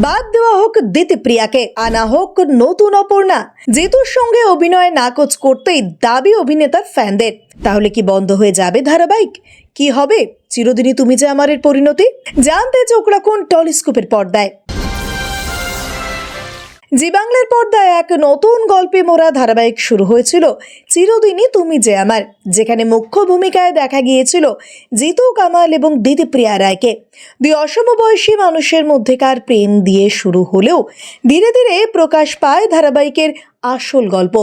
বাদ দেওয়া হোক দিতিপ্রিয়াকে, আনা হোক নতুন অপর্ণা। জিতুর সঙ্গে অভিনয় নাকচ করতেই দাবি অভিনেতার ফ্যানদের। তাহলে কি বন্ধ হয়ে যাবে ধারাবাহিক? কি হবে? চিরদিনই তুমি যে আমারের পরিণতি? জানতে চোখ রাখুন টলিস্কোপের পর্দায়। জি বাংলার পর্দায় এক নতুন গল্পে মোড়া ধারাবাহিক শুরু হয়েছিল, চিরদিনই তুমি যে আমার, যেখানে মুখ্য ভূমিকায় দেখা গিয়েছিল জিতু, কামাল এবং দিদিপ্রিয়া রায়কে। দুই অসম বয়সী মানুষের মধ্যেকার প্রেম দিয়ে শুরু হলেও ধীরে ধীরে প্রকাশ পায় ধারাবাহিকের আসল গল্প।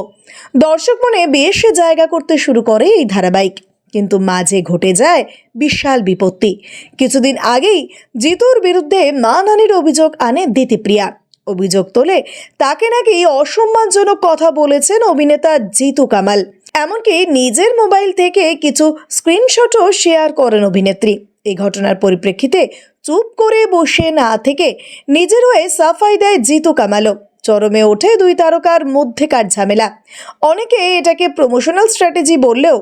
দর্শক মনে বেশ জায়গা করতে শুরু করে এই ধারাবাহিক, কিন্তু মাঝে ঘটে যায় বিশাল বিপত্তি। কিছুদিন আগেই জিতুর বিরুদ্ধে মানহানির অভিযোগ আনে দিতিপ্রিয়া অভিযোগ তোলে। তাকে নাকি অসম্মানজনক কথা বলেছেন অভিনেতা জিতু কামাল। এমনকি নিজের মোবাইল থেকে কিছু স্ক্রিনশটও শেয়ার করেন অভিনেত্রী। এই ঘটনার পরিপ্রেক্ষিতে চুপ করে বসে না থেকে নিজের হয়ে সাফাই দেয় জিতু কামালও। চরমে ওঠে দুই তারকার মধ্যেকার ঝামেলা। অনেকে এটাকে প্রমোশনাল স্ট্র্যাটেজি বললেও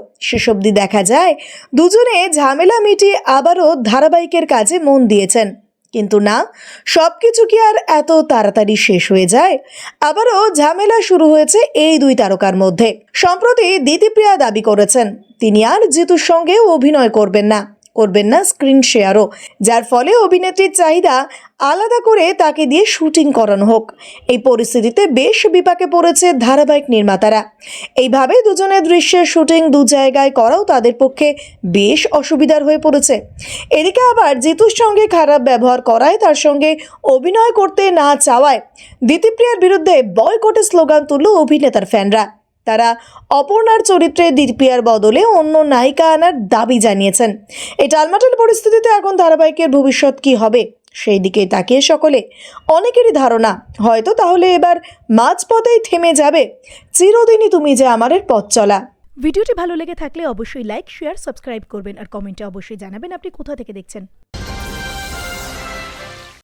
অবধি দেখা যায়, দুজনে ঝামেলা মিটিয়ে আবারও ধারাবাহিকের কাজে মন দিয়েছেন। কিন্তু না সব কিছু কি আর এত তাড়াতাড়ি শেষ হয়ে যায়? আবারও ঝামেলা শুরু হয়েছে এই দুই তারকার মধ্যে। সম্প্রতি দিতিপ্রিয়া দাবি করেছেন, তিনি আর জিতুর সঙ্গে অভিনয় করবেন না। করবেন না স্ক্রিন শেয়ারও যার ফলে অভিনেত্রীর চাহিদা আলাদা করে তাকে দিয়ে শুটিং করানো হোক। এই পরিস্থিতিতে বেশ বিপাকে পড়েছে ধারাবাহিক নির্মাতারা। এইভাবে দুজনের দৃশ্যের শুটিং দু জায়গায় করাও তাদের পক্ষে বেশ অসুবিধার হয়ে পড়েছে। এদিকে আবার জিতুর সঙ্গে খারাপ ব্যবহার করায় তার সঙ্গে অভিনয় করতে না চাওয়ায় দিতিপ্রিয়ার বিরুদ্ধে বয়কটের স্লোগান তুলল অভিনেতার ফ্যানরা তারা অপর্ণার চরিত্রে দিতিপ্রিয়ার বদলে অন্য নায়িকা আনার দাবি জানিয়েছেন। এই টালমাটাল পরিস্থিতিতে এখন ধারাবাহিকের ভবিষ্যৎ কি হবে? সেই দিকে তাকিয়ে সকলে, অনেকেরই ধারণা, হয়তো তাহলে এবার মাঝপথেই থেমে যাবে। চিরদিনই তুমি যে আমারের পথ চলা। ভিডিওটি ভালো লেগে থাকলে অবশ্যই লাইক শেয়ার সাবস্ক্রাইব করবেন আর কমেন্টে অবশ্যই জানাবেন আপনি কোথা থেকে দেখছেন।